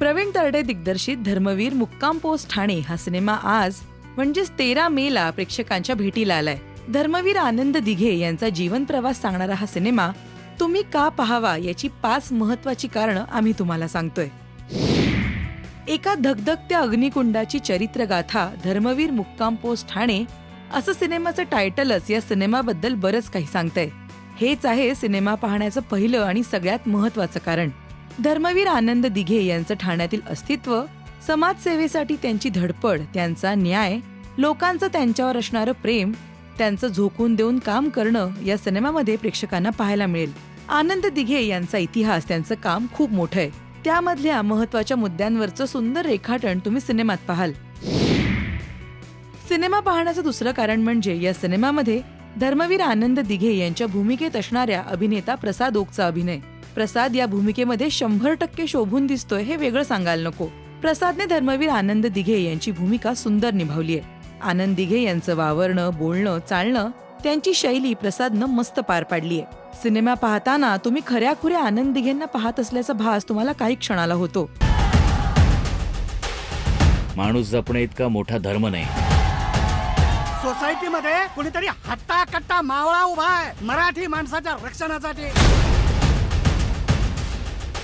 प्रवीण तरडे दिग्दर्शित धर्मवीर मुक्काम पोस्ट ठाणे हा सिनेमा आज म्हणजेच तेरा मे ला प्रेक्षकांच्या भेटीला आलाय. धर्मवीर आनंद दिघे यांचा जीवन प्रवास सांगणारा हा सिनेमा तुम्ही का पाहावा याची पाच महत्वाची कारणं आम्ही तुम्हाला सांगतोय. एका धगधगत्या अग्निकुंडाची चरित्रगाथा धर्मवीर मुक्काम पोस्ट ठाणे असं सिनेमाचं टायटलच या सिनेमाबद्दल बरंच काही सांगतंय. हेच आहे सिनेमा पाहण्याचं पहिलं आणि सगळ्यात महत्वाचं कारण. धर्मवीर आनंद दिघे यांचं ठाण्यातील अस्तित्व समाजसेवेसाठी त्यांची धडपड त्यांचा न्याय लोकांचं त्यांच्यावर असणारं प्रेम त्यांचं झोकून देऊन काम करणं या सिनेमामध्ये प्रेक्षकांना पाहायला मिळेल. आनंद दिघे यांचा इतिहास त्यांचं काम खूप मोठं आहे. त्यामधल्या महत्त्वाच्या मुद्द्यांवरचं सुंदर रेखाटन तुम्ही सिनेमात पाहाल. सिनेमा पाहण्याचं दुसरं कारण म्हणजे या सिनेमामध्ये धर्मवीर आनंद दिघे यांच्या भूमिकेत असणाऱ्या अभिनेता प्रसाद ओकचा अभिनय. प्रसाद या भूमिकेमध्ये शंभर टक्के शोभून दिसतोय हे वेगळं सांगायला नको. प्रसादने धर्मवीर आनंद दिघे यांची भूमिका सुंदर निभावली आहे. आनंद दिघे यांचं वावरणं बोलणं चालणं त्यांची शैली प्रसादनं मस्त पार पाडली आहे. सिनेमा पाहताना तुम्ही खऱ्याखुऱ्या आनंद दिघेंना पाहत असल्याचा भास तुम्हाला काही क्षणाला होतो. माणूस जपणे इतका मोठा धर्म नाही. सोसायटीमध्ये कुणीतरी हट्टा कट्टा मावळा उभा आहे. मराठी माणसाच्या रक्षणासाठी.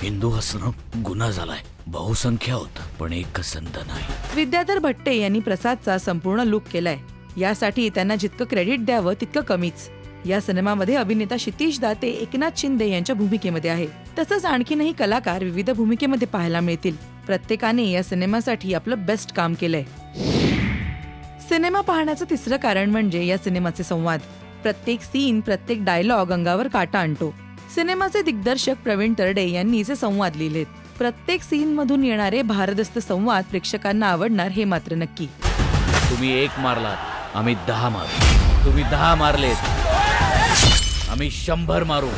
हिंदू असणं गुन्हा झालाय. बहुसंख्या होत पण एक संत नाही. विद्याधर भट्टे यांनी प्रसादचा संपूर्ण लुक केलाय. यासाठी त्यांना जितकं क्रेडिट द्यावं तितकं कमीच. या सिनेमामध्ये अभिनेता क्षितिश दाते एकनाथ शिंदे यांच्या भूमिकेमध्ये आहे. तसंच आणखीनही कलाकार विविध भूमिकेमध्ये पाहायला मिळतील. प्रत्येकाने या सिनेमासाठी आपलं बेस्ट काम केलंय. सिनेमा पाहण्याचं तिसरं कारण म्हणजे या सिनेमाचे संवाद. प्रत्येक सीन प्रत्येक डायलॉग अंगावर काटा आणतो. सिनेमाचे दिग्दर्शक प्रवीण तरडे यांनी जे संवाद लिहिलेत. प्रत्येक सीन मधून येणारे भारदस्त संवाद प्रेक्षकांना आवडणार हे मात्र नक्की. तुम्ही एक मारलात आम्ही दहा मारू. तुम्ही दहा मारलेत आम्ही शंभर मारू.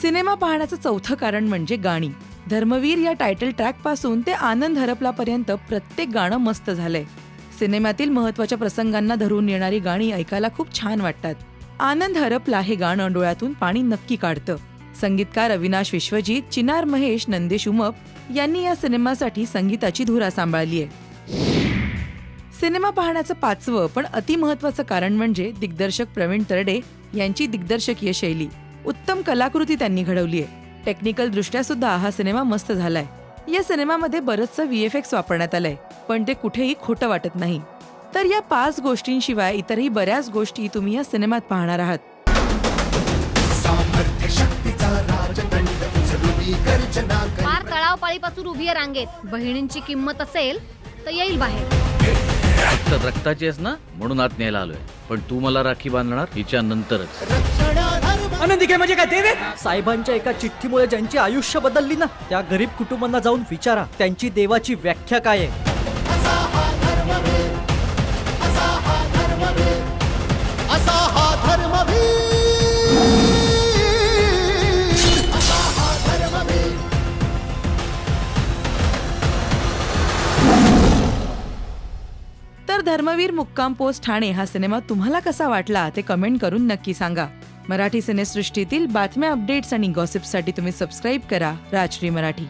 सिनेमा पाहण्याचं चौथं कारण म्हणजे गाणी. धर्मवीर या टायटल ट्रॅकपासून ते आनंद हरपलापर्यंत प्रत्येक गाणं मस्त झालंय. सिनेमातील महत्त्वाच्या प्रसंगांना धरून येणारी गाणी ऐकायला खूप छान वाटतात. आनंद हरपला हे गाणं डोळ्यातून पाणी नक्की काढतं. संगीतकार अविनाश विश्वजीत चिनार महेश नंदेश उमप यांनी या सिनेमासाठी संगीताची धुरा सांभाळली आहे सिनेमा पाहण्याचं पाचवं पण अतिमहत्वाचं कारण म्हणजे दिग्दर्शक प्रवीण तरडे यांची दिग्दर्शकीय शैली. उत्तम कलाकृती त्यांनी घडवली आहे टेक्निकल दृष्ट्या सुद्धा हा सिनेमा मस्त झालाय. या सिनेमामध्ये बरंचसं व्हीएफएक्स वापरण्यात आलंय पण ते कुठेही खोटं वाटत नाही. तर या पाच गोष्टींशिवाय इतरही बऱ्याच गोष्टी तुम्ही या सिनेमात पाहणार आहात. फार तळाव पाळीपासून उभी आहे रांगेत. बहिणींची किंमत असेल तर येईल बाहेर. फक्त रक्ताची आहेस ना म्हणून आत न्यायला आलोय. पण तू मला राखी बांधणार हिच्या नंतरच आनंदी म्हणजे काय देवे? साहेबांच्या एका चिठ्ठीमुळे ज्यांची आयुष्य बदलली ना त्या गरीब कुटुंबांना जाऊन विचारा त्यांची देवाची व्याख्या काय आहे? तर धर्मवीर मुक्काम पोस्ट ठाणे हा सिनेमा तुम्हाला कसा वाटला ते कमेंट करून नक्की सांगा. मराठी सिनेसृष्टीतील बातम्या अपडेट्स आणि गॉसिपसाठी तुम्ही सबस्क्राईब करा राजश्री मराठी.